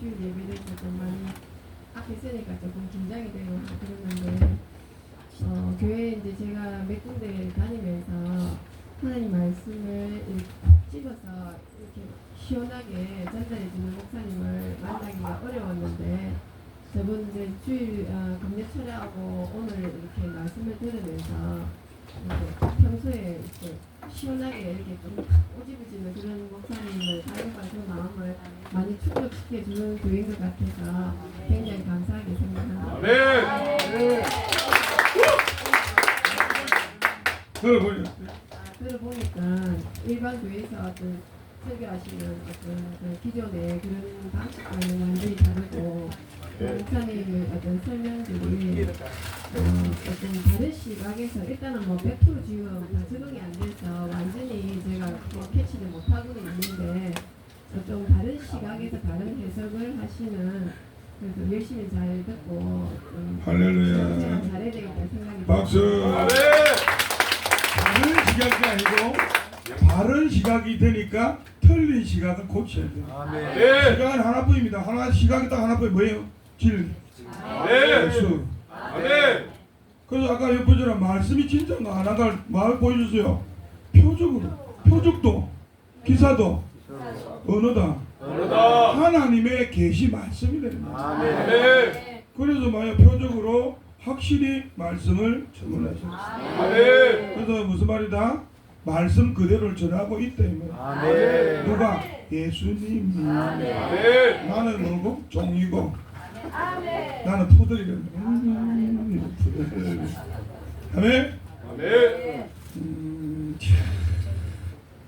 주일 예배를 좀 많이 앞에 있으니까 조금 긴장이 되고 그러는데 어, 교회 이제 제가 몇 군데 다니면서 하나님 말씀을 집어서 이렇게 시원하게 전달해 주는 목사님을 만나기가 어려웠는데 저번 이제 주일 어, 금요 철회하고 오늘 이렇게 말씀을 들으면서 평소에 이렇게 시원하게 이렇게 좀 꼬집어지는 그런 목사님을 그 마음을 많이 충족시켜 주는 교회인 것 같아서 굉장히 감사하게 생각합니다. 아멘. 들어보니 들어보니까 일반 교회에서 어떤 설교하시는 어떤 그 기존의 그런 방식과는 완전히 다르고 그 목사님의 어떤 설명들이 어, 어떤 다른 시각에서 일단은 뭐 100% 지금 다 적응이 안 돼서 완전히 제가 뭐 캐치를 못하고는 있는데 어, 좀 다른 시각에서 다른 해석을 하시는 그래서 열심히 잘 듣고 좀 할렐루야. 신앙생활 잘해야 되겠다 생각이 박수. 듭니다. 아멘. 다른 시각이 아니고 바른 시각이 되니까 틀린 시각을 고쳐야 돼요. 아멘. 시각은 하나뿐입니다. 하나 시각이 딱 하나뿐이 뭐예요? 진, 아멘. 수. 아멘. 그래서 아까 옆보처럼 말씀이 진짜인가 하나가 말 보여주세요. 표적으로, 표적도, 기사도, 언어다. 하나님의 계시 말씀이 되는 거예요. 아멘. 그래서 만약 표적으로 확실히 말씀을 전하셨어요. 아멘. 그래서 무슨 말이다? 말씀 그대로를 전하고 있다 이 말이야. 아멘. 누가? 예수님이 아멘. 나는 뭐고? 종이고 나는 포도리래. 음, 네. 아멘. 아멘. 음, 아멘.